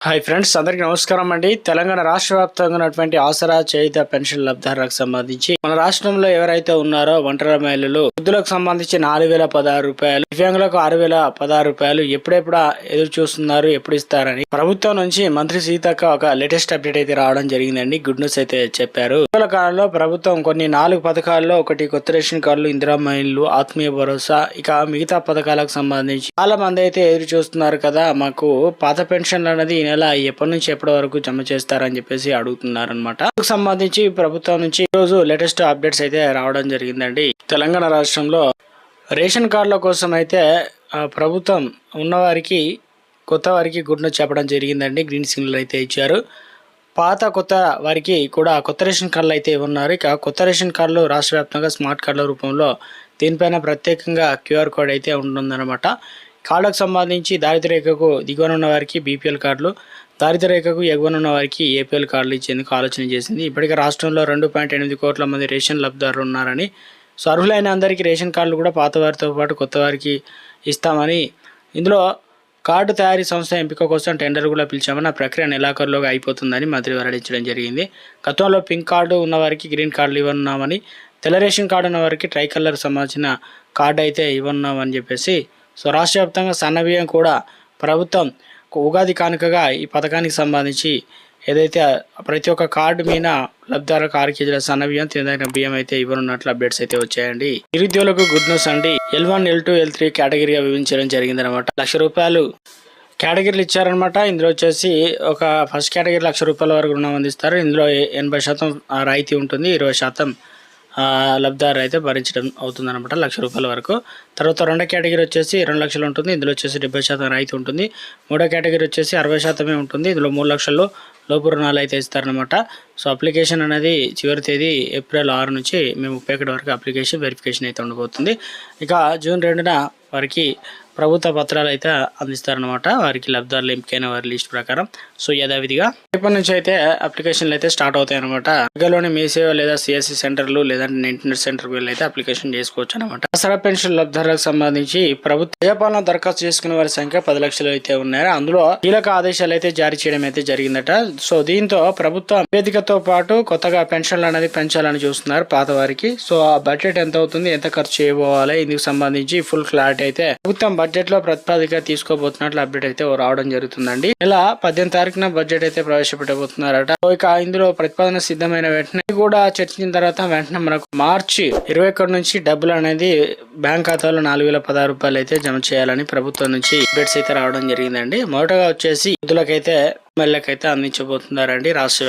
Hi friends అందరికీ నమస్కారం అండి. తెలంగాణ రాష్ట్ర వ్యాప్తంగా ఉన్నటువంటి ఆసరా చేయుత పెన్షన్ లబ్ధారులకు సంబంధించి మన రాష్ట్రంలో ఎవరైతే ఉన్నారో ఒంటరి మహిళలు వృద్ధులకు సంబంధించి నాలుగు వేల పదహారు రూపాయలు దివ్యాంగులకు ఆరు వేల పదహారు రూపాయలు ఎప్పుడెప్పుడు ఎదురు చూస్తున్నారు ఎప్పుడు ఇస్తారని ప్రభుత్వం నుంచి మంత్రి సీతక్క ఒక లేటెస్ట్ అప్డేట్ అయితే రావడం జరిగిందండి. గుడ్ న్యూస్ అయితే చెప్పారు. ఇటీవల కాలంలో ప్రభుత్వం కొన్ని నాలుగు పథకాల్లో ఒకటి కొత్త రేషన్ కార్డులు ఇందిరా మహిళలు ఆత్మీయ భరోసా ఇక మిగతా పథకాలకు సంబంధించి చాలా మంది అయితే ఎదురు చూస్తున్నారు కదా. మాకు పాత పెన్షన్లు అనేది నెల ఎప్పటి నుంచి ఎప్పటి వరకు జమ చేస్తారని చెప్పేసి అడుగుతున్నారు అనమాట సంబంధించి ప్రభుత్వం నుంచి ఈరోజు రోజు లేటెస్ట్ అప్డేట్స్ అయితే రావడం జరిగిందండి. తెలంగాణ రాష్ట్రంలో రేషన్ కార్డుల కోసం అయితే ప్రభుత్వం ఉన్నవారికి కొత్త వారికి గుడ్ న్యూస్ చెప్పడం జరిగిందండి. గ్రీన్ సిగ్నల్ అయితే ఇచ్చారు. పాత కొత్త వారికి కూడా కొత్త రేషన్ కార్డులు అయితే ఉన్నారు ఇక కొత్త రేషన్ కార్డులు రాష్ట్ర వ్యాప్తంగా స్మార్ట్ కార్డుల రూపంలో దీనిపైన ప్రత్యేకంగా క్యూఆర్ కోడ్ అయితే ఉంటుందన్నమాట. కార్డుకు సంబంధించి దారిద్ర్య రేఖకు దిగువన ఉన్న వారికి బీపీఎల్ కార్డులు దారిద్ర్య రేఖకు ఎగువన ఉన్న వారికి ఏపీఎల్ కార్డులు ఇచ్చేందుకు ఆలోచన చేసింది. ఇప్పటికే రాష్ట్రంలో రెండు పాయింట్ ఎనిమిది కోట్ల మంది రేషన్ లబ్ధిదారులు ఉన్నారని సో అర్హులైన అందరికీ రేషన్ కార్డులు కూడా పాత వారితో పాటు కొత్త వారికి ఇస్తామని. ఇందులో కార్డు తయారీ సంస్థ ఎంపిక కోసం టెండర్ కూడా పిలిచామని ఆ ప్రక్రియ నెలాఖరులోగా అయిపోతుందని మంత్రి వెల్లడించడం జరిగింది. గతంలో పింక్ కార్డు ఉన్నవారికి గ్రీన్ కార్డులు ఇవ్వనున్నామని తెల్ల రేషన్ కార్డు ఉన్న వారికి ట్రై కలర్ సంబంధించిన కార్డు అయితే ఇవ్వనున్నామని చెప్పేసి సో రాష్ట్ర వ్యాప్తంగా సన్న బియ్యం కూడా ప్రభుత్వం ఉగాది కానుకగా ఈ పథకానికి సంబంధించి ఏదైతే ప్రతి ఒక్క కార్డు మీద లబ్ధిదారులకు ఆరు కేజీల సన్న బియ్యం తినదగిన బియ్యం అయితే ఇవ్వనున్నట్లు అప్డేట్స్ అయితే వచ్చాయండి. నిరుద్యోగులకు గుడ్ న్యూస్ అండి. L one L two L three కేటగిరీగా విభజించడం జరిగిందనమాట లక్ష రూపాయలు కేటగిరీలు ఇచ్చారనమాట ఇందులో వచ్చేసి ఒక ఫస్ట్ కేటగిరీ లక్ష రూపాయల వరకు రుణం అందిస్తారు. ఇందులో ఎనభై శాతం ఆ, రాయితీ ఉంటుంది. ఇరవై శాతం లబ్ధారు లబ్ధిదారు అయితే భరించడం అవుతుంది అనమాట లక్ష రూపాయల వరకు. తర్వాత రెండో కేటగిరీ వచ్చేసి రెండు లక్షలు ఉంటుంది ఇందులో వచ్చేసి డెబ్బై శాతం రాయితీ ఉంటుంది. మూడో కేటగిరీ వచ్చేసి అరవై శాతమే ఉంటుంది ఇందులో మూడు లక్షల్లో లోపు రుణాలు అయితే ఇస్తారనమాట సో అప్లికేషన్ అనేది చివరి తేదీ ఏప్రిల్ ఆరు నుంచి మేము ముప్పై ఒకటి వరకు అప్లికేషన్ వెరిఫికేషన్ అయితే ఉండబోతుంది. ఇక జూన్ రెండున వారికి ప్రభుత్వ పత్రాలు అయితే అందిస్తారనమాట వారికి లబ్ధారులు ఎంపికైన వారి లిస్ట్ ప్రకారం. సో యథావిధిగా రేపటి నుంచి అయితే అప్లికేషన్లు అయితే స్టార్ట్ అవుతాయి అనమాట దగ్గరలోని మీ సేవ లేదా సిఎస్సి సెంటర్లు లేదంటే ఇంటర్నెట్ సెంటర్కి వెళ్ళి అయితే అప్లికేషన్ చేసుకోవచ్చు అనమాట దసరా పెన్షన్ లబ్ధారులకు సంబంధించి ప్రభుత్వ ప్రజాపాలన దరఖాస్తు చేసుకునే వారి సంఖ్య పది లక్షలు అయితే ఉన్నాయో అందులో కీలక ఆదేశాలు అయితే జారీ చేయడం అయితే జరిగిందట. సో దీంతో ప్రభుత్వం నివేదికతో పాటు కొత్తగా పెన్షన్లు అనేది పెంచాలని చూస్తున్నారు పాత వారికి. సో ఆ బడ్జెట్ ఎంత అవుతుంది ఎంత ఖర్చు చేయబోవాలి ఇందుకు సంబంధించి ఫుల్ క్లారిటీ అయితే ప్రభుత్వం బడ్జెట్లో ప్రతిపాదిక తీసుకోబోతున్నట్లు అప్డేట్ అయితే రావడం జరుగుతుందండి. ఇలా పద్దెనిమిది తారీఖున బడ్జెట్ అయితే ప్రవేశపెట్టబోతున్నారట. ఇక ఇందులో ప్రతిపాదన సిద్ధమైన వెంటనే కూడా చర్చించిన తర్వాత వెంటనే మనకు మార్చి ఇరవై ఒకటి నుంచి డబ్బులు అనేది బ్యాంక్ ఖాతాలో నాలుగు వేల పదహారు రూపాయలు అయితే జమ చేయాలని ప్రభుత్వం నుంచి అప్డేట్స్ అయితే రావడం జరిగిందండి. మొదటగా వచ్చేసి వృద్ధులకైతే ఎమ్మెల్యేకైతే అందించబోతున్నారండి రాష్ట్ర